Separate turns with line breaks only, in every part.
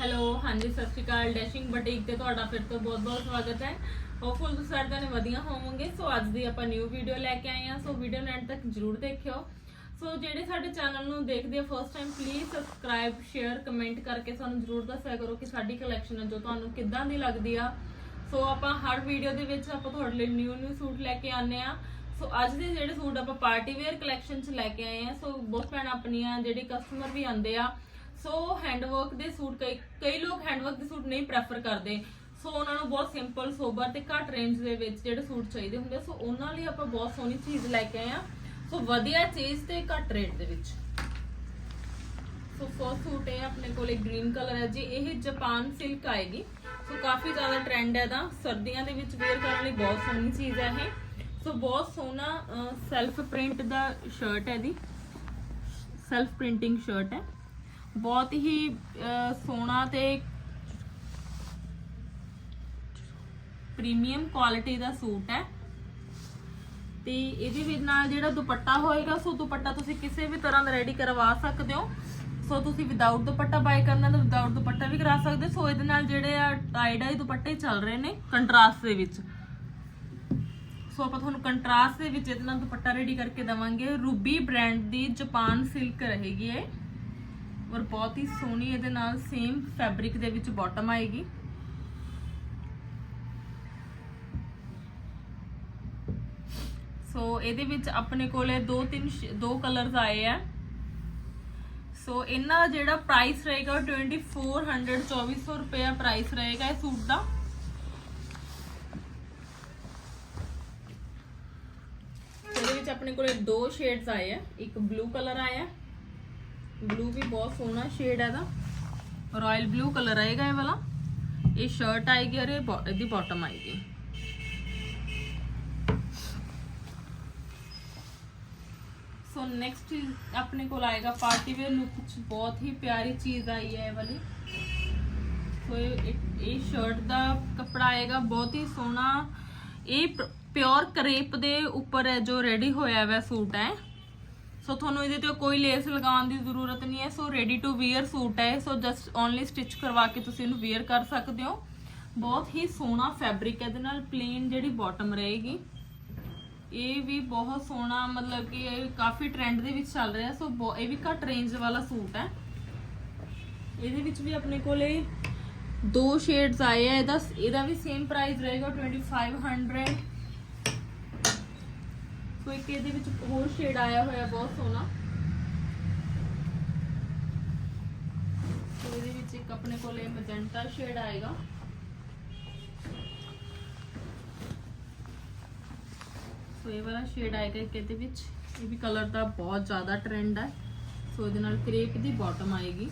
Hello, ਹਾਂਜੀ, ਸਤਿ ਸ਼੍ਰੀ ਅਕਾਲ। Dashing boutique ਤੇ ਤੁਹਾਡਾ ਫਿਰ ਤੋਂ ਬਹੁਤ-ਬਹੁਤ ਸਵਾਗਤ ਹੈ। ਹੋਪਫੁਲ ਤੁਸੀਂ ਸਾਰੇ ਜਣੇ ਵਧੀਆ ਹੋਵੋਗੇ। ਸੋ ਅੱਜ ਦੀ ਆਪਾਂ ਨਿਊ ਵੀਡੀਓ ਲੈ ਕੇ ਆਏ ਹਾਂ। ਸੋ ਵੀਡੀਓ ਨੂੰ ਐਂਡ ਤੱਕ ਜਰੂਰ ਦੇਖਿਓ। ਸੋ ਜਿਹੜੇ ਸਾਡੇ ਚੈਨਲ ਨੂੰ ਦੇਖਦੇ ਆ first time please subscribe share comment ਕਰਕੇ ਸਾਨੂੰ ਜਰੂਰ ਦੱਸਿਆ ਕਰੋ ਕਿ ਸਾਡੀ ਕਲੈਕਸ਼ਨ ਹੈ ਜੋ ਤੁਹਾਨੂੰ ਕਿੱਦਾਂ ਦੀ ਲੱਗਦੀ ਆ। ਸੋ ਆਪਾਂ ਹਰ ਵੀਡੀਓ ਦੇ ਵਿੱਚ ਆਪਾਂ ਤੁਹਾਡੇ ਲਈ ਨਿਊ ਨਿਊ ਸੂਟ ਲੈ ਕੇ ਆਨੇ ਆ ਸੋ ਅੱਜ ਦੇ ਜਿਹੜੇ ਸੂਟ ਆਪਾਂ ਪਾਰਟੀ ਵੇਅਰ ਕਲੈਕਸ਼ਨ ਚ ਲੈ ਕੇ ਆਏ ਆ ਸੋ ਬਹੁਤ ਭੈਣਾਂ ਆਪਣੀਆਂ, ਜਿਹੜੇ ਕਸਟਮਰ ਵੀ ਆਂਦੇ ਆ ਸੋ ਹੈਂਡਵਰਕ ਦੇ ਸੂਟ ਕਈ ਕਈ ਲੋਕ ਹੈਂਡਵਰਕ ਦੇ ਸੂਟ ਨਹੀਂ ਪ੍ਰੈਫਰ ਕਰਦੇ। ਸੋ ਉਹਨਾਂ ਨੂੰ ਬਹੁਤ ਸਿੰਪਲ ਸੋਬਰ ਤੇ ਘੱਟ ਰੇਂਜ ਦੇ ਵਿੱਚ ਜਿਹੜੇ ਸੂਟ ਚਾਹੀਦੇ ਹੁੰਦੇ ਸੋ ਉਹਨਾਂ ਲਈ ਆਪਾਂ ਬਹੁਤ ਸੋਹਣੀ ਚੀਜ਼ ਲੈ ਕੇ ਆਏ ਆ। ਸੋ ਵਧੀਆ ਚੀਜ਼ ਤੇ ਘੱਟ ਰੇਟ ਦੇ ਵਿੱਚ। ਸੋ ਫਸਟ ਸੂਟ ਹੈ ਆਪਣੇ ਕੋਲੇ ਗ੍ਰੀਨ ਕਲਰ ਹੈ ਜੀ। ਇਹ ਜਾਪਾਨ ਸਿਲਕ ਆਏਗੀ। ਸੋ ਕਾਫੀ ਜ਼ਿਆਦਾ ਟ੍ਰੈਂਡ ਹੈ ਦਾ ਸਰਦੀਆਂ ਦੇ ਵਿੱਚ ਵੇਅਰ ਕਰਨ ਲਈ ਬਹੁਤ ਸੋਹਣੀ ਚੀਜ਼ ਹੈ ਇਹ। ਸੋ ਬਹੁਤ ਸੋਹਣਾ ਸੈਲਫ ਪ੍ਰਿੰਟ ਦਾ ਸ਼ਰਟ ਹੈ ਦੀ ਸੈਲਫ ਪ੍ਰਿੰਟਿੰਗ ਸ਼ਰਟ ਹੈ ਬਹੁਤ ਹੀ ਸੋਹਣਾ ਤੇ ਪ੍ਰੀਮੀਅਮ ਕੁਆਲਿਟੀ ਦਾ ਸੂਟ ਹੈ। ਤੇ ਇਹਦੇ ਵਿੱਚ ਨਾਲ ਜਿਹੜਾ ਦੁਪੱਟਾ ਹੋਏਗਾ, ਸੋ ਦੁਪੱਟਾ ਤੁਸੀਂ ਕਿਸੇ ਵੀ ਤਰ੍ਹਾਂ ਦਾ ਰੈਡੀ ਕਰਵਾ ਸਕਦੇ ਹੋ। ਸੋ ਤੁਸੀਂ ਵਿਦਆਊਟ ਦੁਪੱਟਾ ਬਾਈ ਕਰਨਾ ਤਾਂ ਵਿਦਆਊਟ ਦੁਪੱਟਾ ਵੀ ਕਰਾ ਸਕਦੇ ਹੋ। ਸੋ ਇਹਦੇ ਨਾਲ ਜਿਹੜੇ ਆ ਟਾਈ ਡਾਈ ਦੁਪੱਟੇ ਚੱਲ ਰਹੇ ਨੇ ਕੰਟਰਾਸਟ ਦੇ ਵਿੱਚ। ਸੋ ਆਪਾਂ ਤੁਹਾਨੂੰ ਕੰਟਰਾਸਟ ਦੇ ਵਿੱਚ ਇਹਦੇ ਨਾਲ ਦੁਪੱਟਾ ਰੈਡੀ ਕਰਕੇ ਦਵਾਂਗੇ। ਰੂਬੀ ਬ੍ਰਾਂਡ ਦੀ ਜਾਪਾਨ ਸਿਲਕ ਰਹੇਗੀ ਇਹ। ਔਰ ਬਹੁਤ ਹੀ ਸੋਹਣੀ ਇਹਦੇ ਨਾਲ ਸੇਮ ਫੈਬਰਿਕ ਦੇ ਵਿੱਚ ਬਾਟਮ ਆਏਗੀ। ਸੋ ਇਹਦੇ ਵਿੱਚ ਆਪਣੇ ਕੋਲੇ ਦੋ ਤਿੰਨ ਦੋ ਕਲਰਸ ਆਏ ਆ। ਸੋ ਇਹਨਾਂ ਦਾ ਜਿਹੜਾ ਪ੍ਰਾਈਸ ਰਹੇਗਾ ਉਹ 2400 2400 ਰੁਪਏ ਪ੍ਰਾਈਸ ਰਹੇਗਾ ਇਹ ਸੂਟ ਦਾ। ਇਹਦੇ ਵਿੱਚ ਆਪਣੇ ਕੋਲੇ ਦੋ ਸ਼ੇਡਸ ਆਏ ਆ, ਇੱਕ ਬਲੂ ਕਲਰ ਆਇਆ। ਬਲੂ ਵੀ ਬਹੁਤ ਸੋਹਣਾ ਸ਼ੇਡ ਹੈ ਇਹਦਾ। ਰਾਇਲ ਬਲੂ ਕਲਰ ਆਏਗਾ ਇਹ ਵਾਲਾ। ਇਹ ਸ਼ਰਟ ਆਏਗੀ ਔਰ ਇਹ ਬੋ- ਇਹਦੀ ਬਾਟਮ ਆਏਗੀ। ਸੋ ਨੈਕਸਟ ਆਪਣੇ ਕੋਲ ਆਏਗਾ ਪਾਰਟੀ ਵੇਅਰ ਲੁੱਕ ਚ ਬਹੁਤ ਹੀ ਪਿਆਰੀ ਚੀਜ਼ ਆਈ ਹੈ ਇਹ ਵਾਲੀ। ਸੋ ਇਹ, ਇਹ- ਸ਼ਰਟ ਦਾ ਕੱਪੜਾ ਆਏਗਾ ਬਹੁਤ ਹੀ ਸੋਹਣਾ। ਇਹ ਪਿਓਰ ਕਰੇਪ ਦੇ ਉੱਪਰ ਹੈ ਜੋ ਰੈਡੀ ਹੋਇਆ ਹੋਇਆ ਸੂਟ ਹੈ। ਸੋ ਤੁਹਾਨੂੰ ਇਹਦੇ ਤੇ ਕੋਈ ਲੇਸ ਲਗਾਉਣ ਦੀ ਜ਼ਰੂਰਤ ਨਹੀਂ ਹੈ। So ready to wear suit ਹੈ ਸੋ ਜਸਟ ਓਨਲੀ ਸਟਿਚ ਕਰਵਾ ਕੇ ਤੁਸੀਂ ਇਹਨੂੰ ਵੇਅਰ ਕਰ ਸਕਦੇ ਹੋ। ਬਹੁਤ ਹੀ ਸੋਹਣਾ ਫੈਬਰਿਕ ਹੈ। ਇਹਦੇ ਨਾਲ ਪਲੇਨ ਜਿਹੜੀ ਬਾਟਮ ਰਹੇਗੀ, ਇਹ ਵੀ ਬਹੁਤ ਸੋਹਣਾ, ਮਤਲਬ ਕਿ ਇਹ ਕਾਫੀ ਟ੍ਰੈਂਡ ਦੇ ਵਿੱਚ ਚੱਲ ਰਿਹਾ। ਸੋ ਬਹੁ- ਇਹ ਵੀ ਘੱਟ ਰੇਂਜ ਵਾਲਾ ਸੂਟ ਹੈ। ਇਹਦੇ ਵਿੱਚ ਵੀ ਆਪਣੇ ਕੋਲੇ ਦੋ ਸ਼ੇਡਸ ਆਏ ਆ। ਇਹਦਾ ਇਹਦਾ ਵੀ ਸੇਮ ਪ੍ਰਾਈਸ ਰਹੇਗਾ 2500 ਸੋ ਇੱਕ ਇਹਦੇ ਵਿੱਚ ਹੋਰ ਸ਼ੇਡ ਆਇਆ ਹੋਇਆ ਬਹੁਤ ਸੋਹਣਾ। ਸੋ ਇਹਦੇ ਵਿੱਚ ਇੱਕ ਆਪਣੇ ਕੋਲੇ ਮੈਜੈਂਟਾ ਸ਼ੇਡ ਆਏਗਾ। ਸੋ ਇਹ ਵਾਲਾ ਸ਼ੇਡ ਆਏਗਾ ਇੱਕ ਇਹਦੇ ਵਿੱਚ। ਇਹ ਵੀ ਕਲਰ ਦਾ ਬਹੁਤ ਜ਼ਿਆਦਾ ਟ੍ਰੈਂਡ ਹੈ। ਸੋ ਇਹਦੇ ਨਾਲ ਕ੍ਰੇਪ ਦੀ ਬਾਟਮ ਆਏਗੀ।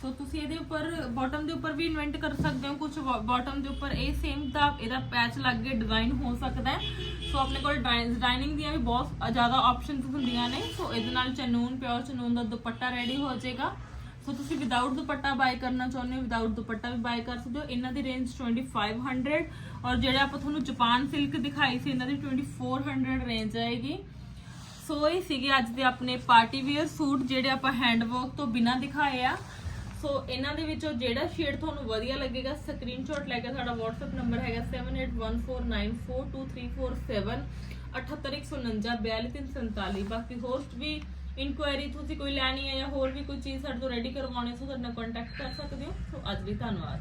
ਸੋ ਤੁਸੀਂ ਇਹਦੇ ਉੱਪਰ ਬਾਟਮ ਦੇ ਉੱਪਰ ਵੀ ਇਨਵੈਂਟ ਕਰ ਸਕਦੇ ਹੋ। ਕੁਝ ਬਾਟਮ ਦੇ ਉੱਪਰ ਇਹ ਸੇਮ ਦਾ ਇਹਦਾ ਪੈਚ ਲੱਗ ਕੇ ਡਿਜ਼ਾਈਨ ਹੋ ਸਕਦਾ ਹੈ। ਸੋ ਆਪਣੇ ਕੋਲ ਡਿਜ਼ਾਈਨਿੰਗ ਦੀਆਂ ਵੀ ਬਹੁਤ ਜ਼ਿਆਦਾ ਆਪਸ਼ਨਸ ਹੁੰਦੀਆਂ ਨੇ। ਸੋ ਇਹਦੇ ਨਾਲ ਚਨੂਨ ਪਿਓਰ ਚਨੂਨ ਦਾ ਦੁਪੱਟਾ ਰੈਡੀ ਹੋ ਜਾਏਗਾ। ਸੋ ਤੁਸੀਂ ਵਿਦਆਊਟ ਦੁਪੱਟਾ ਬਾਈ ਕਰਨਾ ਚਾਹੁੰਦੇ ਹੋ ਵਿਦਆਊਟ ਦੁਪੱਟਾ ਵੀ ਬਾਈ ਕਰ ਸਕਦੇ ਹੋ। ਇਹਨਾਂ ਦੀ ਰੇਂਜ 2500 ਔਰ ਜਿਹੜੇ ਆਪਾਂ ਤੁਹਾਨੂੰ ਜਾਪਾਨ ਸਿਲਕ ਦਿਖਾਈ ਸੀ, ਇਹਨਾਂ ਦੀ 2400 ਰੇਂਜ ਆਏਗੀ। ਸੋ ਇਹ ਸੀਗੇ ਅੱਜ ਦੇ ਆਪਣੇ ਪਾਰਟੀ ਵੇਅਰ ਸੂਟ ਜਿਹੜੇ ਆਪਾਂ ਹੈਂਡ ਵਰਕ ਤੋਂ ਬਿਨਾ ਦਿਖਾਏ ਆ। ਸੋ ਇਹਨਾਂ ਦੇ ਵਿੱਚੋਂ ਜਿਹੜਾ ਸ਼ੇਡ ਤੁਹਾਨੂੰ ਵਧੀਆ ਲੱਗੇਗਾ ਸਕਰੀਨਸ਼ਾਟ ਲੈ ਕੇ ਸਾਡਾ WhatsApp ਨੰਬਰ ਹੈਗਾ 7814942347 78149 ਬਾਕੀ ਹੋਸਟ ਵੀ ਇਨਕੁਆਇਰੀ ਤੁਸੀਂ ਕੋਈ ਲੈਣੀ ਹੈ ਜਾਂ ਹੋਰ ਵੀ ਕੋਈ ਚੀਜ਼ ਸਾਡੇ ਤੋਂ ਰੈਡੀ ਕਰਵਾਉਣੀ ਹੈ ਸੋ ਸਾਡੇ ਨਾਲ ਕੰਟੈਕਟ ਕਰ ਸਕਦੇ ਹੋ। ਸੋ ਅੱਜ ਲਈ ਧੰਨਵਾਦ।